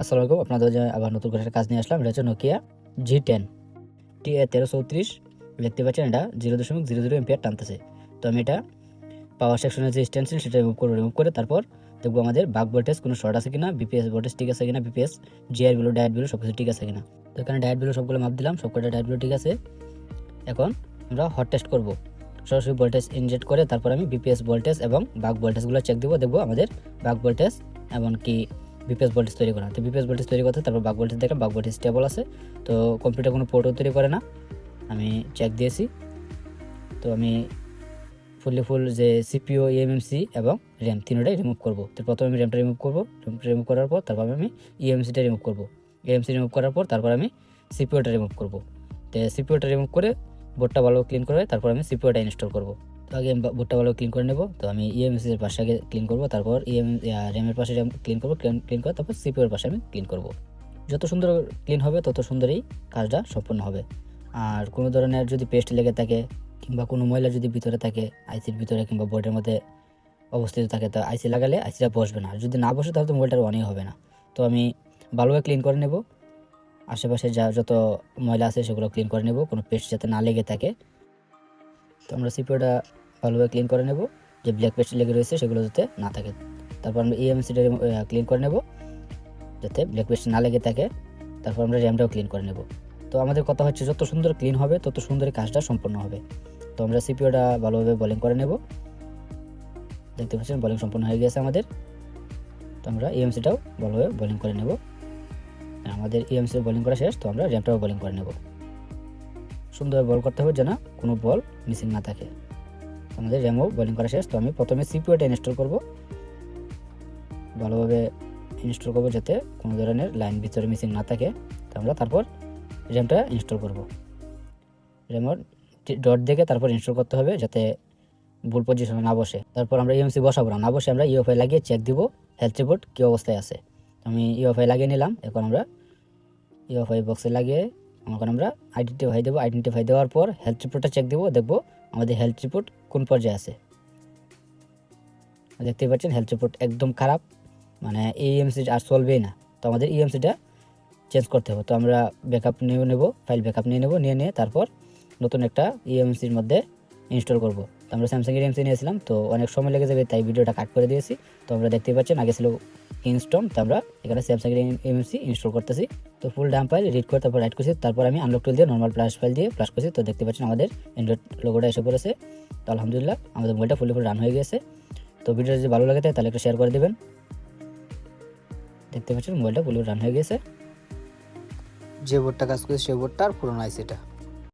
আসসালামু আলাইকুম, আপনাদের আবার নতুন করে কাজ নিয়ে আসলাম, এটা হচ্ছে নোকিয়া জি টেন টি এ তেরো চৌত্রিশ দেখতে পাচ্ছেন এটা জিরো দশমিক জিরো জিরো এমপিআর টানতেছে। তো আমি এটা পাওয়ার সেকশনের যে স্ট্যান্ড ছিল সেটা রিমুভ করব রিমুভ করে তারপর দেখব আমাদের বাক ভোল্টেজ কোনো শর্ট আছে কিনা বিপিএস ভোল্টেজ ঠিক আছে কিনা BPS GR below diet below সব কিছু ঠিক আছে কিনা। তো এখানে ডায়েট বিলো সবগুলো মাপ দিলাম, সবকটা ডায়েট বিলো ঠিক আছে। এখন আমরা হট টেস্ট করব। সরাসরি ভোল্টেজ ইনজেক্ট করে তারপর আমি বিপিএস ভোল্টেজ এবং বাক ভোল্টেজগুলো চেক দেবো, দেখব আমাদের বাক ভোল্টেজ এমনকি বিপিএস ভোল্টেজ তৈরি করা তো বিপিএস ভোল্টেজ তৈরি করতে তারপর বাক ভোল্টেজ দেখলাম, বাক ভোল্টেজ স্টেবল আছে। তো কম্পিউটার কোনো পোর্টও তৈরি করে না। আমি চেক দিয়েছি। তো আমি ফুললি ফুল যে সিপিও ইএমএমসি এবং র্যাম তিনটাই রিমুভ করব। তো প্রথমে আমি র্যামটা রিমুভ করব। রিমুভ করার পর তারপর আমি ইএমসিটা রিমুভ করব। ইএমসি রিমুভ করার পর তারপর আমি সিপিওটা রিমুভ করব। তো সিপিওটা রিমুভ করে বোর্ডটা ভালো ক্লিন করে তারপর আমি সিপিওটা ইনস্টল করব। তো আগে বোর্ডটা ভালো ক্লিন করে নেব। তো আমি ইএমএসি এর পাশে আগে ক্লিন করব, তারপর ইএম র্যামের পাশে র্যাম ক্লিন করব ক্লিন করে তারপর সিপিওর পাশে আমি ক্লিন করব। যত সুন্দর ক্লিন হবে, তত সুন্দরই কাজটা সম্পন্ন হবে। আর কোনো ধরনের যদি পেস্ট লেগে থাকে, কিংবা কোনো ময়লা যদি ভিতরে থাকে আইসির ভিতরে কিংবা বোর্ডের মধ্যে অবস্থিত থাকে, তো আইসি লাগালে আইসিটা বসবে না। যদি না বসে, তাহলে তো মোবাইলটার অনেক হবে না। তো আমি ভালোভাবে ক্লিন করে নেব। আশেপাশে যা, যত ময়লা আছে, সেগুলো ক্লিন করে নেব। কোনো পেস্ট যাতে না লেগে থাকে। তো আমরা সিপিওটা ভালোভাবে ক্লিন করে নেব। যে ব্ল্যাক পেস্ট লেগে রয়েছে সেগুলো যাতে না থাকে। তারপর আমরা ইএমসিটা ক্লিন করে নেব। যাতে ব্ল্যাক পেস্ট না লেগে থাকে। তারপর আমরা র্যামটাও ক্লিন করে নেব। তো আমাদের কথা হচ্ছে, যত সুন্দর ক্লিন হবে, তত সুন্দর কাজটা সম্পূর্ণ হবে। তো আমরা সিপিওটা ভালোভাবে বোলিং করে নেব। দেখতে পাচ্ছেন বলিং সম্পূর্ণ হয়ে গেছে আমাদের। তো আমরা ইএমসিটাও ভালোভাবে বোলিং করে নেব। আমাদের ইএমসির বোলিং করা শেষ, তো আমরা র্যামটাও বলিং করে নেব। সুন্দরভাবে বল করতে হবে যেন কোনো বল মিসিং না থাকে। আমাদের র্যামও বোলিং করা শেষ। তো আমি প্রথমে সিপিওটা ইনস্টল করব। ভালোভাবে ইনস্টল করব যাতে কোনো ধরনের লাইন ভিতরে মিসিং না থাকে। তো আমরা তারপর র্যামটা ইনস্টল করব। র্যামর ডট দেখে তারপর ইনস্টল করতে হবে যাতে ভুল পজিশনে না বসে। তারপর আমরা ইএমসি বসাবো না। বসে আমরা ইউএফআই লাগিয়ে চেক দিব হেলথ রিপোর্ট কী অবস্থায় আছে। আমি ইউএফআই লাগিয়ে নিলাম। এখন আমরা ইউএফআই বক্সে লাগিয়ে, এখন আমরা আইডেন্টিফাই দেবো। আইডেন্টিফাই দেওয়ার পর হেলথ রিপোর্টটা চেক দেবো, দেখব আমাদের হেলথ রিপোর্ট কোন পর্যায়ে আছে? দেখতেই পাচ্ছেন হেলথ রিপোর্ট একদম খারাপ মানে ইএমসি আর চলবেই না। তো আমাদের ইএমসিটা চেঞ্জ করতে হবে। তো আমরা ব্যাকআপ নিয়ে নেব ফাইল ব্যাকআপ নিয়ে নেব, নিয়ে নিয়ে তারপর নতুন একটা ইএমসির মধ্যে ইনস্টল করব। তো আমরা স্যামসাংয়ের এমসি নিয়েছিলাম, তো অনেক সময় লেগে যাবে, তাই ভিডিওটা কাট করে দিয়েছি। তো আমরা দেখতে পাচ্ছেন, আগে ছিল ইনস্টম তো আমরা এখানে স্যামসাংয়ের ইএমসি ইনস্টল করতেছি। তো ফুল ডাম ফাইল রিড করে তারপর রাইট করছি, তারপর আমি আনলক টুল দিয়ে নর্মাল প্লাস ফাইল দিয়ে প্লাস করছি। তো দেখতে পাচ্ছেন আমাদের অ্যান্ড্রয়েড লোগোটা এসে পড়েছে। তো আলহামদুলিল্লাহ, আমাদের মোবাইলটা ফুলি ফুল রান হয়ে গেছে তো ভিডিওটা যদি ভালো লাগে তাহলে একটু শেয়ার করে দেবেন। দেখতে পাচ্ছেন মোবাইলটা ফুলি রান হয়ে গেছে যে বোর্ডটা কাজ করছে সেই বোর্ডটা আর পুরোনো আইসিটা